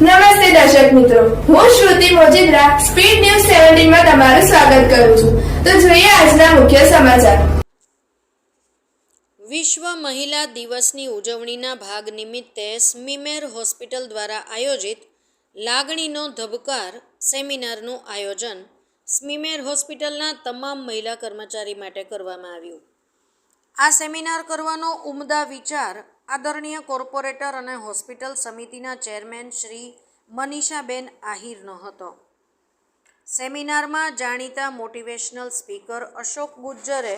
નમસ્તે દર્શક મિત્રો. હું શ્રુતિ મોજીદ્રા, સ્પીડ ન્યૂઝ સેવન્ટીનમાં તમારું સ્વાગત કરું છું. તો જોઈએ આજના મુખ્ય સમાચાર. વિશ્વ મહિલા દિવસની ઉજવણીના ભાગ નિમિત્તે સ્મીમેર હોસ્પિટલ દ્વારા આયોજિત લાગણીનો ધબકાર સેમિનારનું આયોજન સ્મીમેર હોસ્પિટલના તમામ મહિલા કર્મચારી માટે કરવામાં આવ્યું. આ સેમિનાર કરવાનો ઉમદા વિચાર આદરણીય કોર્પોરેટર અને હોસ્પિટલ સમિતિના ચેરમેન શ્રી મનીષાબેન આહિરનો હતો. સેમિનારમાં જાણીતા મોટિવેશનલ સ્પીકર અશોક ગુજ્જરે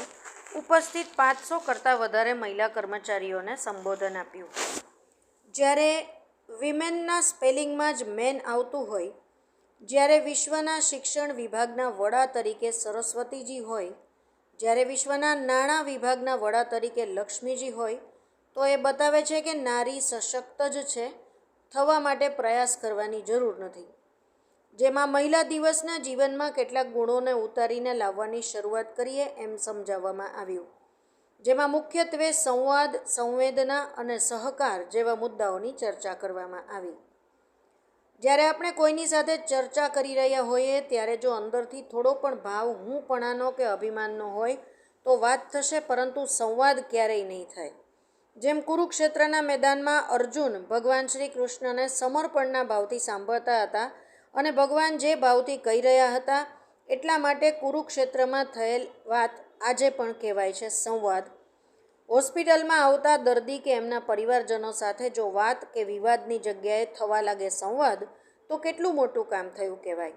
ઉપસ્થિત પાંચસો કરતાં વધારે મહિલા કર્મચારીઓને સંબોધન આપ્યું. જ્યારે વિમેનના સ્પેલિંગમાં જ મેન આવતું હોય, જ્યારે વિશ્વના શિક્ષણ વિભાગના વડા તરીકે સરસ્વતીજી હોય જ્યારે વિશ્વના નાણાં વિભાગના વડા તરીકે લક્ષ્મીજી હોય, તો એ બતાવે છે કે નારી સશક્ત જ છે, થવા માટે પ્રયાસ કરવાની જરૂર નથી. જેમાં મહિલા દિવસના જીવનમાં કેટલાક ગુણોને ઉતારીને લાવવાની શરૂઆત કરીએ એમ સમજાવવામાં આવ્યું. જેમાં મુખ્યત્વે સંવાદ, સંવેદના અને સહકાર જેવા મુદ્દાઓની ચર્ચા કરવામાં આવી. જ્યારે આપણે કોઈની સાથે ચર્ચા કરી રહ્યા હોઈએ, ત્યારે જો અંદરથી થોડો પણ ભાવ હુંપણાનો કે અભિમાનનો હોય, તો વાત થશે પરંતુ સંવાદ ક્યારેય નહીં થાય. જેમ કુરુક્ષેત્રના મેદાનમાં અર્જુન ભગવાન શ્રી કૃષ્ણને સમર્પણના ભાવથી સાંભળતા હતા અને ભગવાન જે ભાવથી કહી રહ્યા હતા, એટલા માટે કુરુક્ષેત્રમાં થયેલ વાત આજે પણ કહેવાય છે સંવાદ. હોસ્પિટલમાં આવતા દર્દી કે એમના પરિવારજનો સાથે જો વાત કે વિવાદની જગ્યાએ થવા લાગે સંવાદ, તો કેટલું મોટું કામ થયું કહેવાય?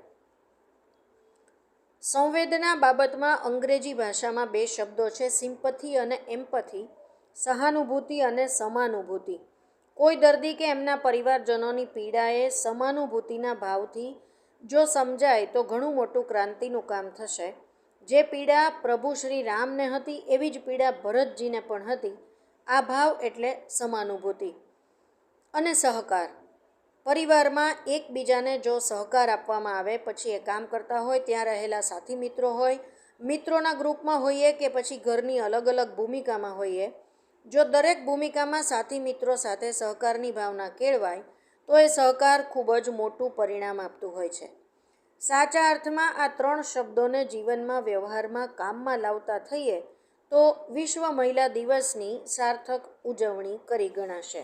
સંવેદના બાબતમાં અંગ્રેજી ભાષામાં બે શબ્દો છે, સિમ્પથી અને એમ્પથી, સહાનુભૂતિ અને સમાનુભૂતિ. કોઈ દર્દી કે એમના પરિવારજનોની પીડાએ સમાનુભૂતિના ભાવથી જો સમજાય, તો ઘણું મોટું ક્રાંતિનું કામ થશે. જે પીડા પ્રભુ શ્રી રામને હતી, એવી જ પીડા ભરતજીને પણ હતી. આ ભાવ એટલે સમાનુભૂતિ અને સહકાર. પરિવારમાં એકબીજાને જો સહકાર આપવામાં આવે, પછી એ કામ કરતા હોય, ત્યાં રહેલા સાથી મિત્રો હોય, મિત્રોના ગ્રુપમાં હોઈએ કે પછી ઘરની અલગ અલગ ભૂમિકામાં હોઈએ, જો દરેક ભૂમિકામાં સાથી મિત્રો સાથે સહકારની ભાવના કેળવાય, તો એ સહકાર ખૂબ જ મોટું પરિણામ આપતું હોય છે. સાચા અર્થમાં આ ત્રણ શબ્દોને જીવનમાં વ્યવહારમાં કામમાં લાવતા થઈએ તો વિશ્વ મહિલા દિવસની સાર્થક ઉજવણી કરી ગણાશે.